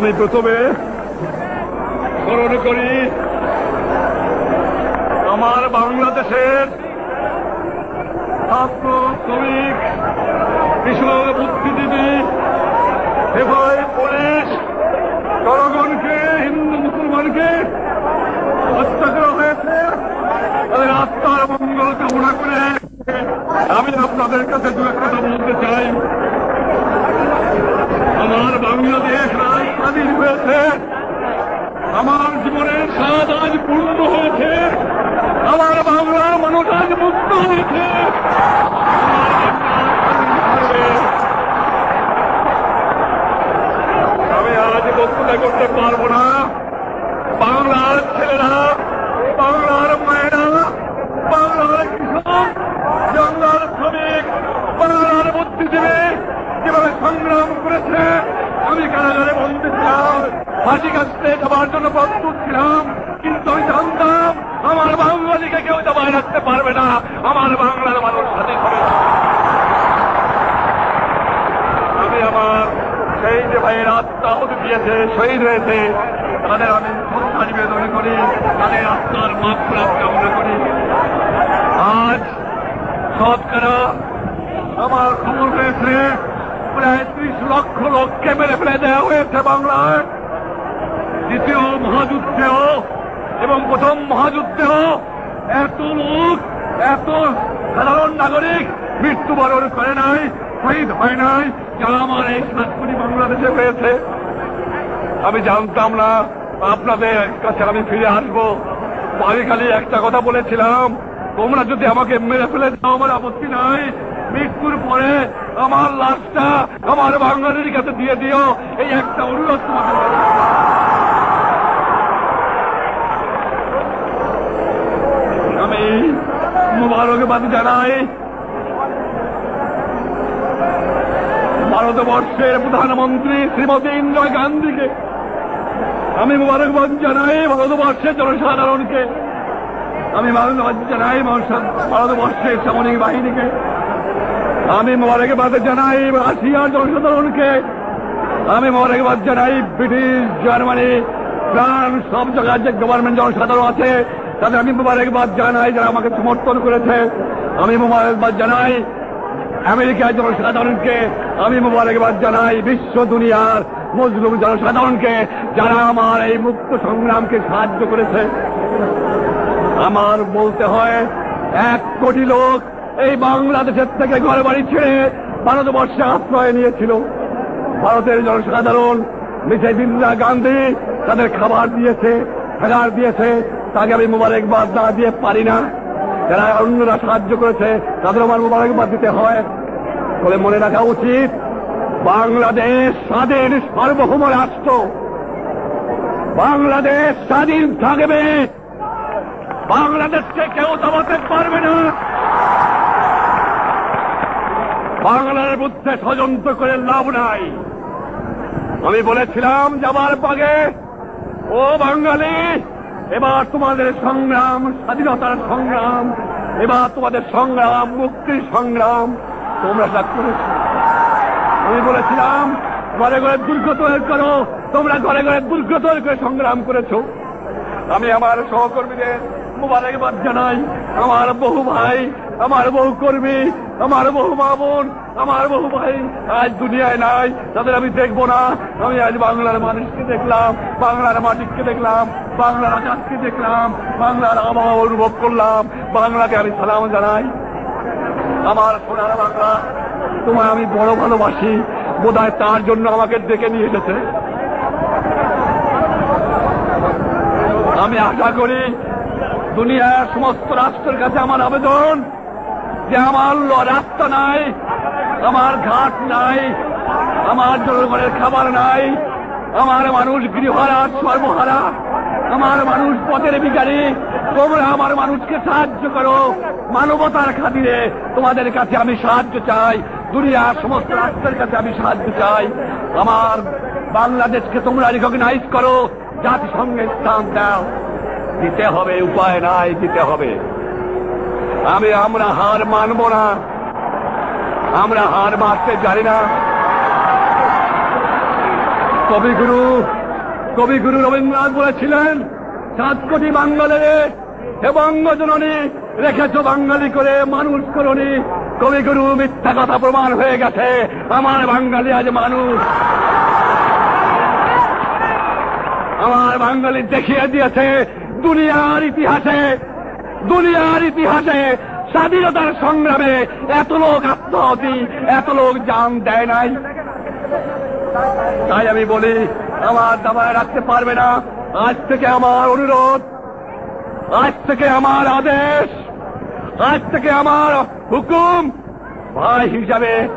আমি প্রথমে স্মরণ করি, আমার বাংলাদেশের ছাত্র, শ্রমিক, কৃষক, বুদ্ধিজীবী সেবাই পুলিশ, জনগণকে, হিন্দু, মুসলমানকে হত্যা করা হয়েছে। তাদের আত্মার মঙ্গল কামনা করে আমি আপনাদের কাছে দু এক কথা বলতে চাই। আমার বাংলাদেশ স্বাধীন হয়েছে। আমার জীবনের স্বাদ আজ পূর্ণ হয়েছে। আমার বাংলার মানুষ আজ মুক্ত হয়েছে আমি আজ বক্তৃতা করতে পারব না বাংলার ছেলেরা বাংলার মায়েরা বাংলার কৃষক বাংলার শ্রমিক বাংলার বুদ্ধিজীবী যেভাবে সংগ্রাম করেছে আমি কারাগারে বন্দী ছিলাম ফাঁসি কাছতে যাবার জন্য প্রস্তুত ছিলাম কিন্তু আমি জানতাম আমার বাঙালিকে কেউ দাবায় রাখতে পারবে না আমার বাংলার মানুষ স্বাধীন হবে আমি আমার সেই যে ভাইয়ের আত্মা হুদ দিয়েছে শহীদ হয়েছে তাদের আমি শ্রদ্ধা নিবেদন করি তাদের আত্মার মাত্রাত কামনা করি আজ শতকরা আমার খবর হয়েছে প্রায় ত্রিশ লক্ষ লোককে মেরে ফেলে দেওয়া হয়েছে বাংলায় দ্বিতীয় মহাযুদ্ধেও এবং প্রথম মহাযুদ্ধেও এত লোক এত সাধারণ নাগরিক মৃত্যুবরণ করে নাই শহীদ হয় নাই যা আমার এই সাত কোটি বাংলাদেশে হয়েছে। আমি জানতাম না। আপনাদের কাছে আমি ফিরে আসব। আমি খালি একটা কথা বলেছিলাম, তোমরা যদি আমাকে মেরে ফেলে দাও, আমার আপত্তি নাই। মৃত্যুর পরে আমার লাশটা আমার বাঙালির কাছে দিয়ে দিও। এই একটা অনুরোধ তোমাকে। আমি মুবারকবাদ জানাই ভারতবর্ষের প্রধানমন্ত্রী শ্রীমতী ইন্দিরা গান্ধীকে। আমি মুবারকবাদ জানাই ভারতবর্ষের জনসাধারণকে। আমি মুবারকবাদ জানাই ভারতবর্ষের সামরিক বাহিনীকে। আমি মোবারকবাদ জানাই রাশিয়ার জনসাধারণকে। আমি মোবারকবাদ জানাই ব্রিটিশ, জার্মানি, ফ্রান্স, সব জায়গার যে গভর্নমেন্ট জনসাধারণ আছে, তাদের আমি মোবারকবাদ জানাই যারা আমাকে সমর্থন করেছে। আমি মোবারকবাদ জানাই আমেরিকার জনসাধারণকে। আমি মোবারকবাদ জানাই বিশ্ব দুনিয়ার মজলুম জনসাধারণকে, যারা আমার এই মুক্ত সংগ্রামকে সাহায্য করেছে। আমার বলতে হয়, এক কোটি লোক এই বাংলাদেশের থেকে ঘর বাড়ি ছেড়ে ভারতবর্ষে আশ্রয় নিয়েছিল। ভারতের জনসাধারণ, মিসেস ইন্দিরা গান্ধী তাদের খাবার দিয়েছে থাকার দিয়েছে, তাকে আমি মোবারকবাদ না দিয়ে পারি না। যারা অন্যরা সাহায্য করেছে তাদের আমার মোবারকবাদ দিতে হয়। তবে মনে রাখা উচিত বাংলাদেশ স্বাধীন সার্বভৌম রাষ্ট্র। বাংলাদেশ স্বাধীন থাকবে। বাংলাদেশকে কেউ দমাতে পারবে না। বাংলার বুদ্ধে ষড়যন্ত্র করে লাভ নাই। আমি বলেছিলাম যাবার পাগে ও বাঙালি, এবার তোমাদের সংগ্রাম, স্বাধীনতার সংগ্রাম, এবার তোমাদের সংগ্রাম, মুক্তির সংগ্রাম, তোমরা তা করেছ। আমি বলেছিলাম, ঘরে ঘরে দুর্গ তৈরি করো, তোমরা ঘরে ঘরে দুর্গ তৈরি করে সংগ্রাম করেছ। আমি আমার সহকর্মীদের মুবারকবাদ জানাই, আমার বহু ভাই, আমার বহু কর্মী, আমার বহু মামুন আমার বহু ভাই আজ দুনিয়ায় নাই, তাদের আমি দেখব না। আমি আজ বাংলার মানুষকে দেখলাম, বাংলার মাটিকে দেখলাম, বাংলার আকাশকে দেখলাম, বাংলার আবহাওয়া অনুভব করলাম। বাংলাকে আমি সালাম জানাই। আমার সোনার বাংলা তোমায় আমি বড় ভালোবাসি। বোধহয় তার জন্য আমাকে ডেকে নিয়ে এসেছে। আমি আশা করি দুনিয়ার সমস্ত রাষ্ট্রের কাছে আমার আবেদন যে আমার রাস্তা নাই, আমার ঘাট নাই, আমার জনগণের খাবার নাই, আমার মানুষ গৃহহারা সর্বহারা, আমার মানুষ পথের বিকারী তোমরা আমার মানুষকে সাহায্য করো। মানবতার খাতিরে তোমাদের কাছে আমি সাহায্য চাই। দুনিয়ার সমস্ত রাষ্ট্রের কাছে আমি সাহায্য চাই। আমার বাংলাদেশকে তোমরা রিকগনাইজ করো জাতিসংঘের স্থান দাও। দিতে হবে, উপায় নাই, দিতে হবে। আমি, আমরা হার মানব না। আমরা হার মানতে জানি না। কবিগুরু কবিগুরু রবীন্দ্রনাথ বলেছিলেন সাত কোটি বাঙ্গালে হে বঙ্গজননী রেখেছ বাঙালি করে, মানুষ করনি। কবিগুরু মিথ্যা কথা প্রমাণ হয়ে গেছে। আমার বাঙালি আজ মানুষ। আমার বাঙালি দেখিয়ে দিয়েছে দুনিয়ার ইতিহাসে। দুনিয়ার ইতিহাসে স্বাধীনতার সংগ্রামে এত লোক আত্মহতি, এত লোক জান দেয় নাই। তাই আমি বলি, আমার দাবায় রাখতে পারবে না। আজ থেকে আমার অনুরোধ, আজ থেকে আমার আদেশ। আজ থেকে আমার হুকুম ভাই হিসাবে,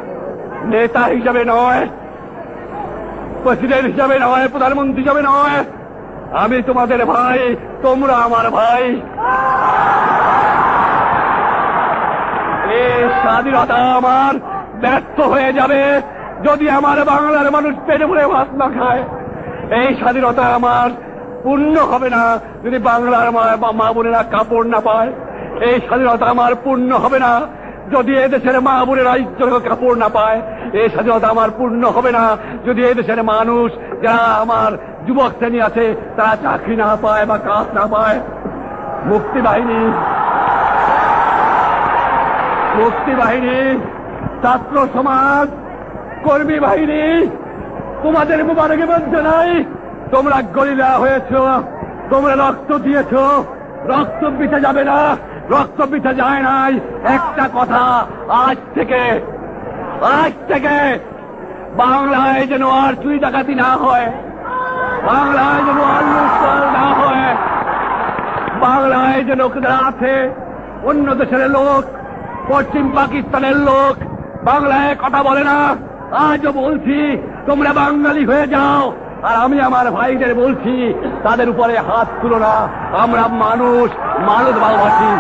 নেতা হিসাবে নয়, প্রেসিডেন্ট হিসাবে নয়, প্রধানমন্ত্রী হিসাবে নয়। আমি তোমাদের ভাই, তোমরা আমার ভাই। এই স্বাধীনতা আমার ব্যর্থ হয়ে যাবে যদি আমার বাংলার মানুষ পেটে ভরে ভাত না খায়। এই স্বাধীনতা আমার পূর্ণ হবে না যদি বাংলার মা- মা বোনেরা কাপড় না পায়। এই স্বাধীনতা আমার পূর্ণ হবে না। যদি এদেশের মা বোনেরা ইজ্জত কাপড় না পায়, এই স্বাধীনতা আমার পূর্ণ হবে না। যদি এদেশের মানুষ, যারা আমার যুবক শ্রেণি আছে, তারা চাকরি না পায় বা কাজ না পায়, মুক্তি বাহিনী মুক্তি বাহিনী, ছাত্র সমাজ, কর্মী বাহিনী, তোমাদের মুবারকবাদ নাই। তোমরা গরিলা হয়েছ, তোমরা রক্ত দিয়েছ, রক্ত বিতে যাবে না। রক্ত বিতে যায় নাই। একটা কথা, আজ থেকে আজ থেকে বাংলায় যেন আর চুরি ডাকাতি না হয়, বাংলায় যেন আর লুটপাট না হয়, বাংলায় যে লোকেরা আছে অন্য দেশের লোক, পশ্চিম পাকিস্তানের লোক বাংলায় কথা বলে না। আজও বলছি, তোমরা বাঙালি হয়ে যাও। আর আমি আমার ভাইদের বলছি, তাদের উপরে হাত তুলো না। আমরা মানুষ মানুষ ভালোবাসি।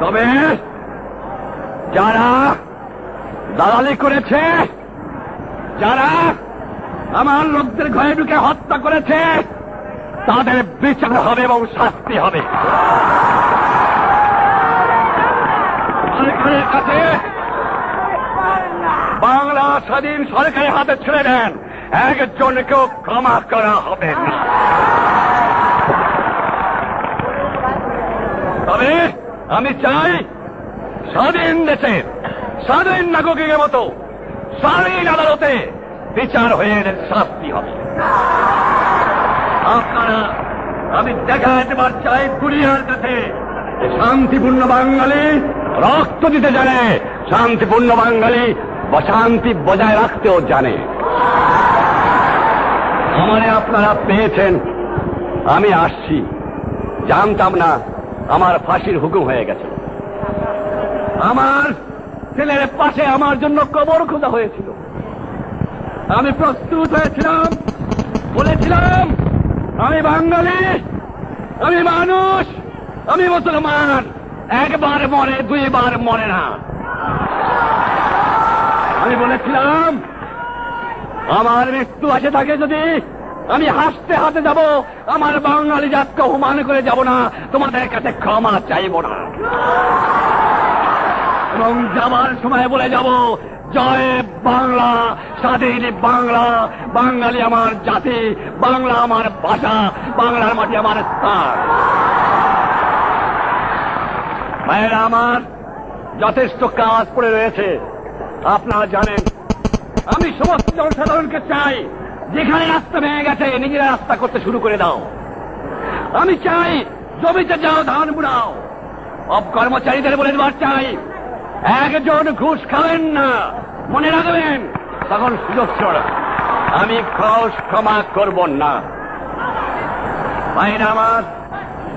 তবে যারা দালালি করেছে, যারা আমার লোকদের ঘরে ঢুকে হত্যা করেছে, তাদের বিচার হবে এবং শাস্তি হবে। কাছে বাংলা স্বাধীন সরকারের হাতে ছেড়ে দেন। একজনকেও ক্ষমা করা হবে না। তবে আমি চাই স্বাধীন দেশে, স্বাধীন নাগরিকের মতো, স্বাধীন আদালতে বিচার হয়ে শাস্তি হবে। আপনারা, আমি দেখা পার চাই দুনিয়ার যে শান্তিপূর্ণ বাঙালি, রক্ত দিতে জানে শান্তিপূর্ণ বাঙালি বা শান্তি বজায় রাখতেও জানে। আমারে আপনারা পেয়েছেন, আমি আসছি। জানতাম না আমার ফাঁসির হুকুম হয়ে গেছে। আমার ছেলের পাশে আমার জন্য কবর খোঁজা হয়েছিল। আমি প্রস্তুত হয়েছিলাম, বলেছিলাম, আমি বাঙালি, আমি মানুষ, আমি মুসলমান। একবার মরে, দুইবার মরে না। আমি বলেছিলাম, আমার মৃত্যু আছে থাকে যদি আমি হাসতে হাতে যাব, আমার বাঙালি জাতকে অপমান করে যাব না, তোমাদের কাছে ক্ষমা চাইব না। এবং যাবার সময় বলে যাব, জয় বাংলা, স্বাধীন বাংলা, বাঙালি আমার জাতি, বাংলা আমার ভাষা, বাংলার মাটি আমার স্থান। ভাইয়েরা, আমার যথেষ্ট কাজ পড়ে রয়েছে। আপনারা জানেন, আমি সমস্ত জনসাধারণকে চাই, যেখানে রাস্তা ভেঙে গেছে, নিজেরা রাস্তা করতে শুরু করে দাও। আমি চাই, জমিতে যাও, ধান বুড়াও কর্মচারীদের বলে দেওয়ার চাই, একজন ঘুষ খাবেন না, মনে রাখবেন, তখন সুযোগ ছড়া আমি খস ক্ষমা করব না। ভাইরা আমার,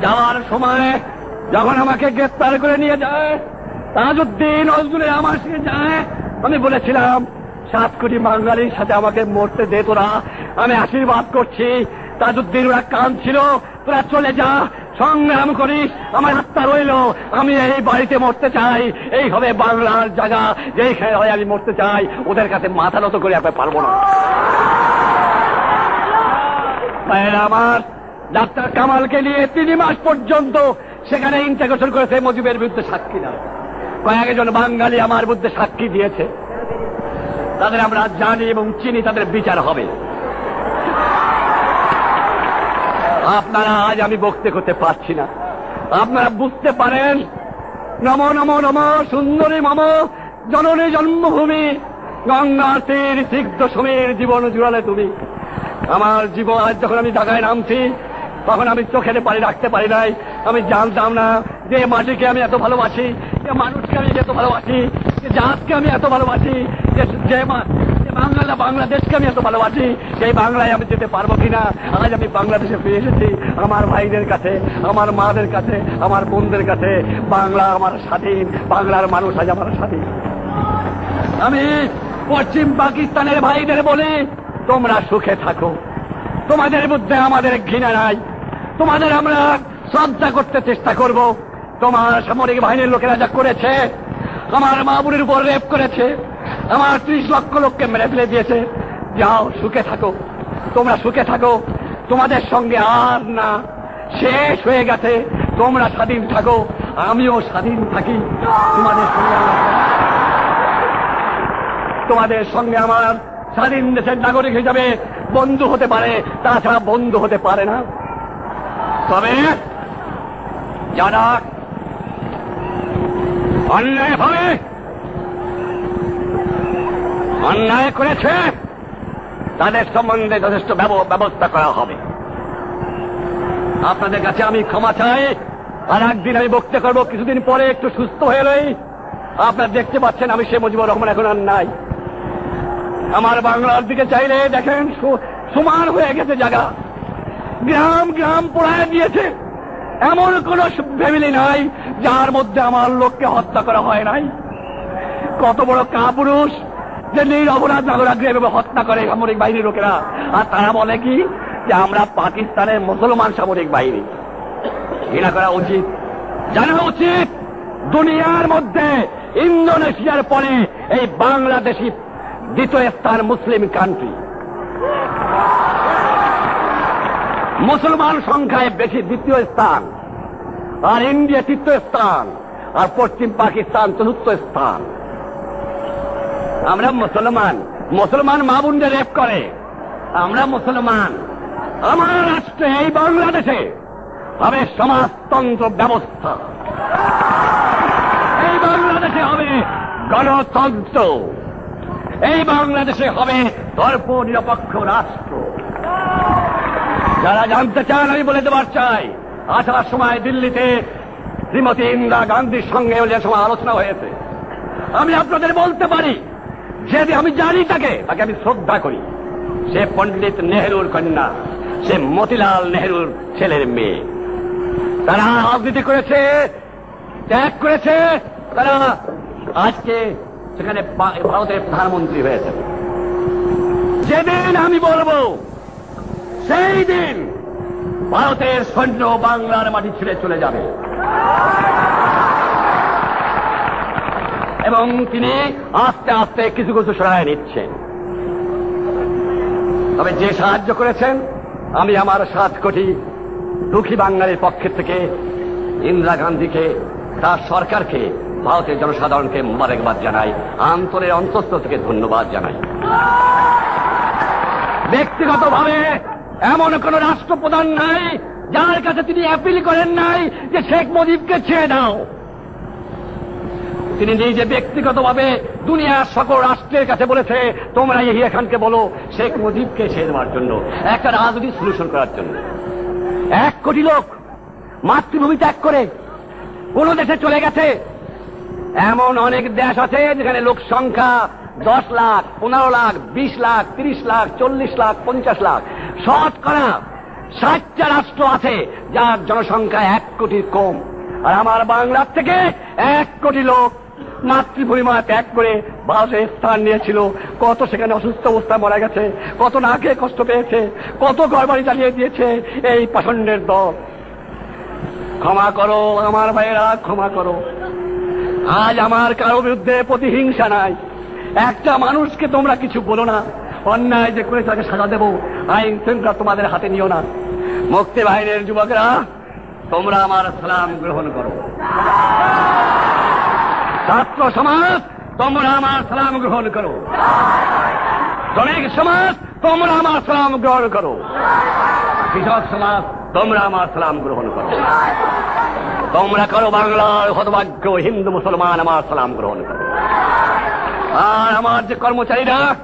যাওয়ার সময় যখন আমাকে গ্রেপ্তার করে নিয়ে যায়, তাজউদ্দিন নজরুলের আমার সঙ্গে যায় আমি বলেছিলাম, সাত কোটি বাঙালির সাথে আমাকে মরতে দে তোরা। আমি আশীর্বাদ করছি। তাজউদ্দিন ওরা কান ছিল, তোরা চলে যা, সংগ্রাম করিস, আমার আত্মা রইল, আমি এই বাড়িতে মরতে চাই। এই হবে বাংলার জায়গা যেইখানে হয় আমি মরতে চাই। ওদের কাছে মাথা নত করে আপনি পারব না। আমার, ডাক্তার কামালকে নিয়ে তিন মাস পর্যন্ত সেখানে ইন্টাগ্রেশন করেছে মজিবের বিরুদ্ধে সাক্ষী না কয়েকজন বাঙালি আমার বিরুদ্ধে সাক্ষী দিয়েছে। তাদের আমরা জানি এবং চিনি তাদের বিচার হবে। আপনারা আজ আমি বক্তে করতে পারছি না। আপনারা বুঝতে পারেন, নম নম নম সুন্দরী মম জননী জন্মভূমি, গঙ্গার তীর সিদ্ধ সমীর জীবন জুড়ালে তুমি। আমার জীবন আজ যখন আমি ঢাকায় নামছি, তখন আমি চোখের পানি রাখতে পারি নাই। আমি জানতাম না যে মাটিকে আমি এত ভালোবাসি, যে মানুষকে আমি এত ভালোবাসি, যে জাতকে আমি এত ভালোবাসি, যে যে বাংলা বাংলাদেশকে আমি এত ভালোবাসি সেই বাংলায় আমি যেতে পারব কিনা? আজ আমি বাংলাদেশে ফিরে এসেছি, আমার ভাইদের কাছে, আমার মাদের কাছে, আমার বোনদের কাছে। বাংলা আমার স্বাধীন, বাংলার মানুষ আজ আমার স্বাধীন। আমি পশ্চিম পাকিস্তানের ভাইদের বলি তোমরা সুখে থাকো। তোমাদের মধ্যে আমাদের ঘৃণা নাই। তোমাদের আমরা শ্রদ্ধা করতে চেষ্টা করব। তোমার সামরিক বাহিনীর লোকেরা যা করেছে, আমার মামুনের উপর রেপ করেছে, আমার ত্রিশ লক্ষ লোককে মেরে ফেলে দিয়েছে। যাও, সুখে থাকো। তোমরা সুখে থাকো। তোমাদের সঙ্গে আর না। শেষ হয়ে গেছে। তোমরা স্বাধীন থাকো। আমিও স্বাধীন থাকি। তোমাদের সঙ্গে তোমাদের সঙ্গে আমার স্বাধীন দেশের নাগরিক হিসাবে বন্ধু হতে পারে। তাছাড়া বন্ধু হতে পারে না। তবে যারা অন্যায় ভাবে অন্যায় করেছে, তাদের সম্বন্ধে যথেষ্ট ব্যব- ব্যবস্থা করা হবে। আপনাদের কাছে আমি ক্ষমা চাই, আর একদিন আমি বক্তৃতা করব, কিছুদিন পরে একটু সুস্থ হয়ে রই আপনারা দেখতে পাচ্ছেন, আমি সে মুজিবুর রহমান এখন আর নাই। আমার বাংলার দিকে চাইলে দেখেন সমান হয়ে গেছে জায়গা। গ্রাম গ্রাম পোড়ায় দিয়েছে। এমন কোন ফ্যামিলি নাই যার মধ্যে আমার লোককে হত্যা করা হয় নাই। কত বড় কাপুরুষ যে নির অপরাধ নাগরাগ্রে এভাবে হত্যা করে সামরিক বাহিনীর লোকেরা। আর তারা বলে কি যে আমরা পাকিস্তানের মুসলমান সামরিক বাহিনী। ঘৃণা করা উচিত জানা উচিত। দুনিয়ার মধ্যে ইন্দোনেশিয়ার পরে এই বাংলাদেশি দ্বিতীয় স্থান মুসলিম কান্ট্রি মুসলমান সংখ্যায় বেশি দ্বিতীয় স্থান, আর ইন্ডিয়া তৃতীয় স্থান, আর পশ্চিম পাকিস্তান চতুর্থ স্থান। আমরা মুসলমান মুসলমান মা বোনদের রেপ করে। আমরা মুসলমান, আমার রাষ্ট্রে এই বাংলাদেশে হবে সমাজতন্ত্র ব্যবস্থা। এই বাংলাদেশে হবে গণতন্ত্র। এই বাংলাদেশে হবে ধর্ম নিরপেক্ষ রাষ্ট্র। যারা জানতে চান, আমি বলে দেবার চাই, আসার সময় দিল্লিতে শ্রীমতী ইন্দিরা গান্ধীর সঙ্গে যে সময় আলোচনা হয়েছে। আমি আপনাদের বলতে পারি, যে আমি জানি তাকে তাকে আমি শ্রদ্ধা করি। সে পণ্ডিত নেহরুর কন্যা, সে মতিলাল নেহরুর ছেলের মেয়ে। তারা রাজনীতি করেছে, ত্যাগ করেছে, তারা আজকে সেখানে ভারতের প্রধানমন্ত্রী হয়েছে যেদিন আমি বলব সেই দিন ভারতের সৈন্য বাংলার মাটি ছেড়ে চলে যাবে। এবং তিনি আস্তে আস্তে কিছু কিছু সহায় নিচ্ছেন। তবে যে সাহায্য করেছেন, আমি আমার সাত কোটি দুঃখী বাঙালির পক্ষের থেকে ইন্দিরা গান্ধীকে, তার সরকারকে ভারতের জনসাধারণকে মোবারকবাদ জানাই, আন্তরের অন্তস্থ থেকে ধন্যবাদ জানাই। ব্যক্তিগতভাবে এমন কোন রাষ্ট্রপ্রধান নাই যার কাছে তিনি অ্যাপিল করেন নাই যে শেখ মুজিবকে ছেড়ে দাও। তিনি নিজে ব্যক্তিগতভাবে দুনিয়ার সকল রাষ্ট্রের কাছে বলেছে, তোমরা ইহিয়া খানকে বলো শেখ মুজিবকে ছেড়ে দেওয়ার জন্য, একটা রাজনৈতিক সলিউশন করার জন্য। এক কোটি লোক মাতৃভূমি ত্যাগ করে কোন দেশে চলে গেছে। এমন অনেক দেশ আছে যেখানে লোক সংখ্যা দশ লাখ, পনেরো লাখ, বিশ লাখ, তিরিশ লাখ, চল্লিশ লাখ, পঞ্চাশ লাখ। শতকরা ষাটটা রাষ্ট্র আছে, যার জনসংখ্যা এক কোটি কম। আর আমার বাংলার থেকে এক কোটি লোক মাতৃভূমিমা ত্যাগ করে ভারতে স্থান নিয়েছিল। কত সেখানে অসুস্থ অবস্থায় মারা গেছে, কত না খেয়ে কষ্ট পেয়েছে, কত ঘর বাড়ি জ্বালিয়ে দিয়েছে এই পাষণ্ডের দল। ক্ষমা করো আমার ভাইয়েরা, ক্ষমা করো। আজ আমার কারও বিরুদ্ধে প্রতিহিংসা নাই। একটা মানুষকে তোমরা কিছু বলো না। অন্যায় যে করে তাকে সাজা দেবো। আইন শৃঙ্খলা তোমাদের হাতে নিও না। মুক্তি বাহিনীর যুবকরা, তোমরা আমার সালাম গ্রহণ করো। ছাত্র সমাজ, তোমরা আমার সালাম গ্রহণ করো। শ্রমিক সমাজ, তোমরা আমার সালাম গ্রহণ করো। কৃষক সমাজ, তোমরা আমার সালাম গ্রহণ করো। তোমরা করো বাংলার হতভাগ্য, হিন্দু মুসলমান আমার সালাম গ্রহণ করো। আর আমার যে কর্মচারীরা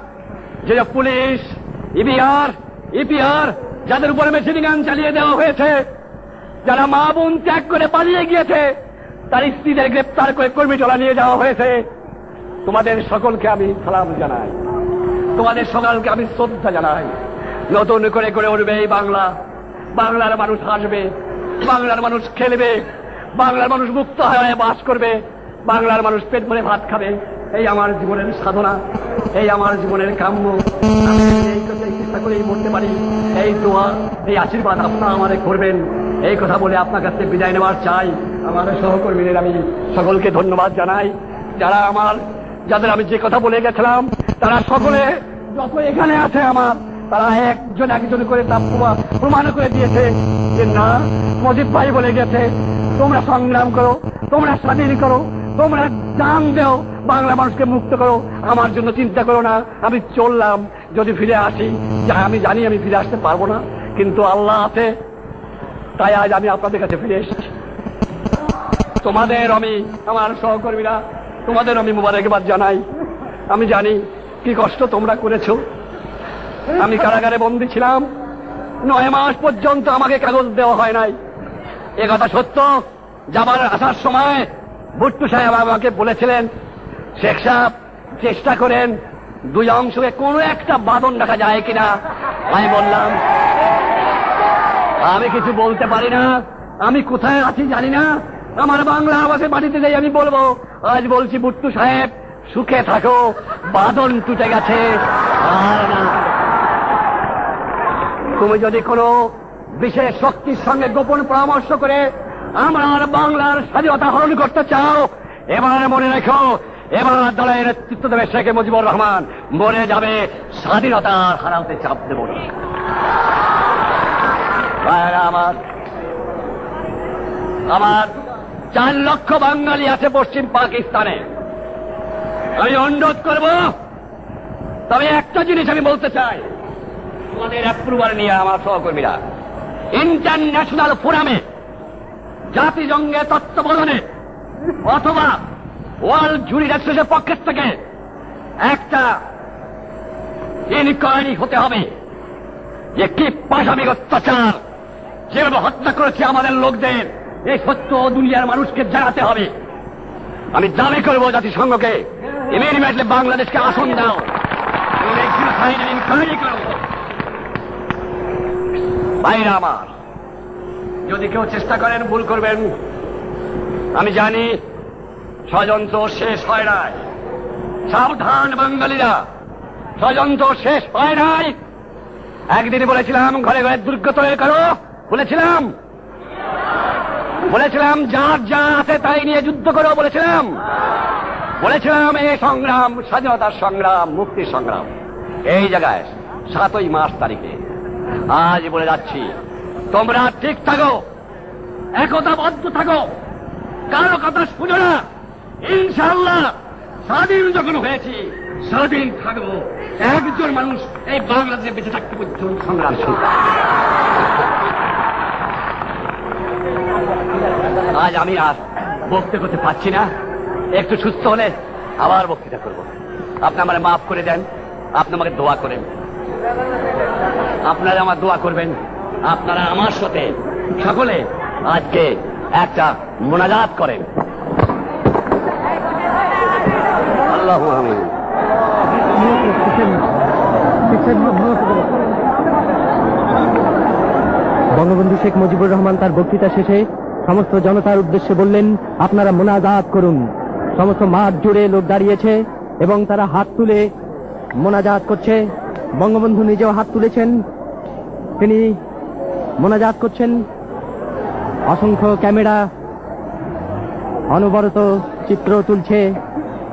যে পুলিশ ইবিআর ইপিআর, যাদের উপরে মেশিন গান চালিয়ে দেওয়া হয়েছে, যারা মা বোন ত্যাগ করে পালিয়ে গিয়েছে, তার স্ত্রীদের গ্রেপ্তার করে কর্মী টলা নিয়ে যাওয়া হয়েছে। তোমাদের সকলকে আমি সালাম জানাই। তোমাদের সকলকে আমি শ্রদ্ধা জানাই। নতুন করে করে উঠবে এই বাংলা। বাংলার মানুষ হাসবে, বাংলার মানুষ খেলবে, বাংলার মানুষ মুক্ত হয়ে বাস করবে, বাংলার মানুষ পেট ভরে ভাত খাবে। এই আমার জীবনের সাধনা, এই আমার জীবনের কাম্য। চেষ্টা করেই মরতে পারি। এই দোয়া, এই আশীর্বাদ আপনারা আমাদের করবেন। এই কথা বলে আপনার কাছে বিদায় নেওয়ার চাই। আমার সহকর্মীদের আমি সকলকে ধন্যবাদ জানাই। যারা আমার, যাদের আমি যে কথা বলে গেছিলাম, তারা সকলে যত এখানে আছে আমার, তারা একজন একজন করে তা প্রমা- প্রমাণ করে দিয়েছে যে না মজিদ ভাই বলে গেছে, তোমরা সংগ্রাম করো, তোমরা স্বাধীন করো, তোমরা জান দেও। বাংলা মানুষকে মুক্ত করো। আমার জন্য চিন্তা করো না। আমি চললাম। যদি ফিরে আসি, যা আমি জানি, আমি ফিরে আসতে পারব না। কিন্তু আল্লাহ আছে। তাই আজ আমি আপনাদের কাছে ফিরে এসেছি। তোমাদের আমি, আমার সহকর্মীরা, তোমাদের আমি মুবারকবাদ জানাই। আমি জানি কি কষ্ট তোমরা করেছ। আমি কারাগারে বন্দী ছিলাম। নয় মাস পর্যন্ত আমাকে কাগজ দেওয়া হয় নাই। এ কথা সত্য। যাবার আসার সময় ভুট্টু সাহেব আমাকে বলেছিলেন শেখ সাহেব চেষ্টা করেন। দুই অংশকে কোনো একটা বাদন রাখা যায় কিনা? আমি বললাম, আমি কিছু বলতে পারি না। আমি কোথায় আছি জানি না। আমার বাংলা আবাসে বাড়িতে যাই আমি বলব, আজ বলছি বুট্টু সাহেব, সুখে থাকো বাদন টুটে গেছে। তুমি যদি কোনো বিশেষ শক্তির সঙ্গে গোপন পরামর্শ করে আমার বাংলার স্বাধীনতা হরণ করতে চাও, এবার মনে রেখো এবার দলের নেতৃত্ব দেবে শেখ মুজিবুর রহমান। মরে যাবে স্বাধীনতা হারাতে চাপ দেব আমার আমার চার লক্ষ বাঙালি আছে পশ্চিম পাকিস্তানে। আমি অনুরোধ করব, তবে একটা জিনিস আমি বলতে চাই। তোমাদের অ্যাপ্রুভাল নিয়ে আমার সহকর্মীরা ইন্টারন্যাশনাল ফোরামে জাতিসংঘের তত্ত্বাবধানে অথবা ওয়ার্ল্ড জুরি অ্যাসোসিয়েশনের পক্ষের থেকে একটা ইনকোয়ারি হতে হবে যে কি পাশামিক অত্যাচার, যেভাবে হত্যা করেছে আমাদের লোকদের, এই সত্য দুনিয়ার মানুষকে জানাতে হবে। আমি দাবি করব জাতিসংঘকে, ইমিডিয়েটলি বাংলাদেশকে আসন দাও। ভাইরা আমার, যদি কেউ চেষ্টা করেন, ভুল করবেন। আমি জানি ষড়যন্ত্র শেষ হয় নাই। সাবধান বাঙালিরা। ষড়যন্ত্র শেষ হয় নাই। একদিন বলেছিলাম, ঘরে ঘরে দুর্গ তৈরি করো। বলেছিলাম। বলেছিলাম, যার যা আছে তাই নিয়ে যুদ্ধ করো, বলেছিলাম। বলেছিলাম এই সংগ্রাম স্বাধীনতার সংগ্রাম মুক্তি সংগ্রাম। এই জায়গায় সাতই মার্চ তারিখে আজ বলে যাচ্ছি, তোমরা ঠিক থাকো, একতাবদ্ধ থাকো, কারও কথা শুনো না। ইনশাল্লাহ স্বাধীন যখন হয়েছি স্বাধীন থাকব। একজন মানুষ এই বাংলাদেশে বেঁচে থাকতে পর্যন্ত সংগ্রাম শুরু আজ আমি আর বক্তৃতা করতে পারছি না। একটু সুস্থ হলে আবার বক্তৃতা করব। আপনি আমার মাফ করে দেন, আপনি আমাকে দোয়া করেন। আপনারা আমার দোয়া করবেন, আপনারা আমার সাথে সকলে আজকে একটা মোনাজাত করেন। বঙ্গবন্ধু শেখ মুজিবুর রহমান তার বক্তৃতা শেষে সমস্ত জনতার উদ্দেশ্যে বললেন, আপনারা মোনাজাত করুন। সমস্ত মাঠ জুড়ে লোক দাঁড়িয়েছে এবং তারা হাত তুলে মোনাজাত করছে। বঙ্গবন্ধু নিজেও হাত তুলেছেন। তিনি মোনাজাত করছেন। অসংখ্য ক্যামেরা, অনবরত চিত্র তুলছে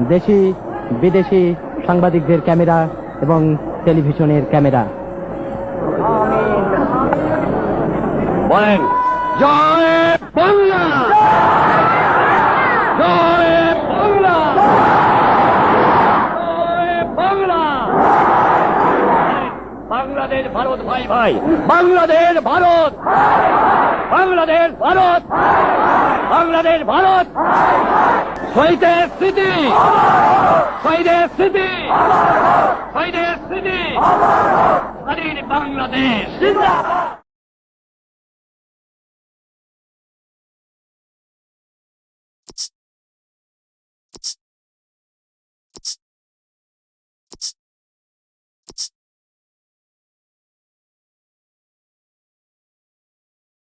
দেশি বিদেশি সাংবাদিকদের ক্যামেরা এবং টেলিভিশনের ক্যামেরা। বলেন। জয় বাংলা! জয় বাংলা! বাংলা! বাংলাদেশ ভারত, ভাই ভাই। Bangladesh Bharat! Bangladesh Bharat! Bangladesh Bharat! Fight city! Fight city! Fight city! Fight their city! City!